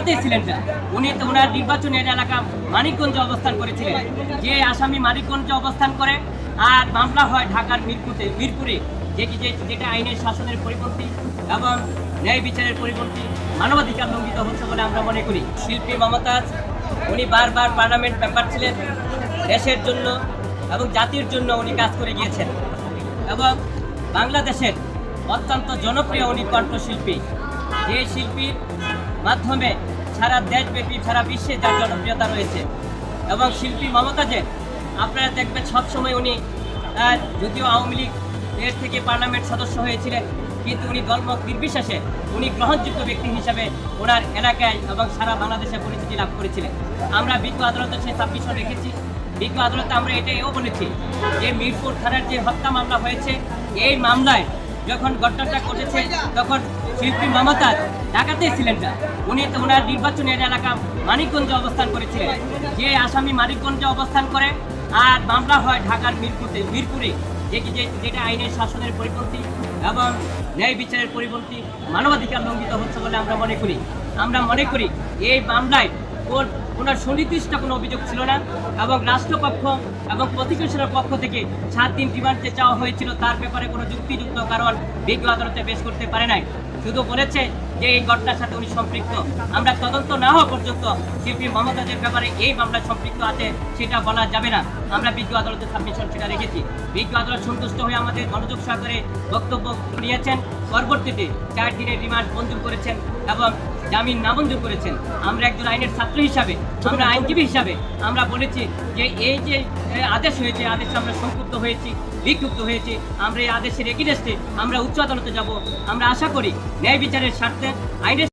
ডাকাতেই ছিলেন না। উনি ওনার নির্বাচনের এলাকা মানিকগঞ্জে অবস্থান করেছিলেন। যে আসামি মানিকগঞ্জে অবস্থান করে, আর মামলা হয় ঢাকার মিরপুরে। মিরপুরে যে যেটা আইনের শাসনের পরিপন্থী এবং ন্যায় বিচারের পরিপন্থী মানবাধিকার লঙ্ঘিত হচ্ছে বলে আমরা মনে করি। শিল্পী মমতাজ, উনি বারবার পার্লামেন্ট মেম্বার ছিলেন, দেশের জন্য এবং জাতির জন্য উনি কাজ করে গিয়েছেন। এবং বাংলাদেশের অত্যন্ত জনপ্রিয় উনি কণ্ঠশিল্পী। যে শিল্পীর মাধ্যমে সারা দেশব্যাপী, সারা বিশ্বে যার জনপ্রিয়তা রয়েছে। এবং শিল্পী মমতা মমতাজের আপনারা দেখবেন সবসময় উনি যদিও আওয়ামী লীগ এর থেকে পার্লামেন্ট সদস্য হয়েছিলেন, কিন্তু উনি দলমত নির্বিশেষে উনি গ্রহণযোগ্য ব্যক্তি হিসাবে ওনার এলাকায় এবং সারা বাংলাদেশে পরিচিতি লাভ করেছিলেন। আমরা বিজ্ঞ আদালতে সেই সাবমিশন রেখেছি বিজ্ঞ আদালতে আমরা এটা এও বলেছি যে মিরপুর থানার যে হত্যা মামলা হয়েছে, এই মামলায় যখন ঘটনাটা ঘটেছে, তখন শিল্পী মমতাজ ঢাকাতেই ছিলেন না। উনি ওনার নির্বাচনের এলাকা মানিকগঞ্জে অবস্থান করেছিলেন। যে আসামি মানিকগঞ্জে অবস্থান করে, আর মামলা হয় ঢাকার মিরপুরে। মিরপুরে যেটি যেটা আইনের শাসনের পরিপন্থী এবং ন্যায় বিচারের পরিপন্থী মানবাধিকার লঙ্ঘিত হচ্ছে বলে আমরা মনে করি। আমরা মনে করি এই মামলায় ওর ওনার সুনির্দিষ্ট কোনো অভিযোগ ছিল না এবং রাষ্ট্রপক্ষ এবং প্রতিবেশনের পক্ষ থেকে সাত দিন রিমান্ড চাওয়া হয়েছিল। তার ব্যাপারে কোনো যুক্তিযুক্ত কারণ বিজ্ঞ আদালতে পেশ করতে পারে নাই। শুধু বলেছে যে এই ঘটনার সাথে উনি সম্পৃক্ত। আমরা তদন্ত না হওয়া পর্যন্ত শিল্পী মমতাজের ব্যাপারে এই মামলা সম্পৃক্ত আছে সেটা বলা যাবে না। আমরা বিজ্ঞ আদালতে সাবমিশন সেটা রেখেছি। বিজ্ঞ আদালত সন্তুষ্ট হয়ে আমাদের মনোযোগ সহকারে বক্তব্য নিয়েছেন পরবর্তীতে চার দিনের রিমান্ড মঞ্জুর করেছেন এবং জামিন নামঞ্জুর করেছেন। আমরা একজন আইনের ছাত্র হিসাবে, আমরা আইনজীবী হিসাবে আমরা বলেছি যে এই যে আদেশ হয়েছে আদেশে আমরা সংক্ষুব্ধ হয়েছি, বিক্ষুব্ধ হয়েছি, আমরা এই আদেশের এগিনেস্টে আমরা উচ্চ আদালতে যাব। আমরা আশা করি ন্যায় বিচারের স্বার্থে আইনের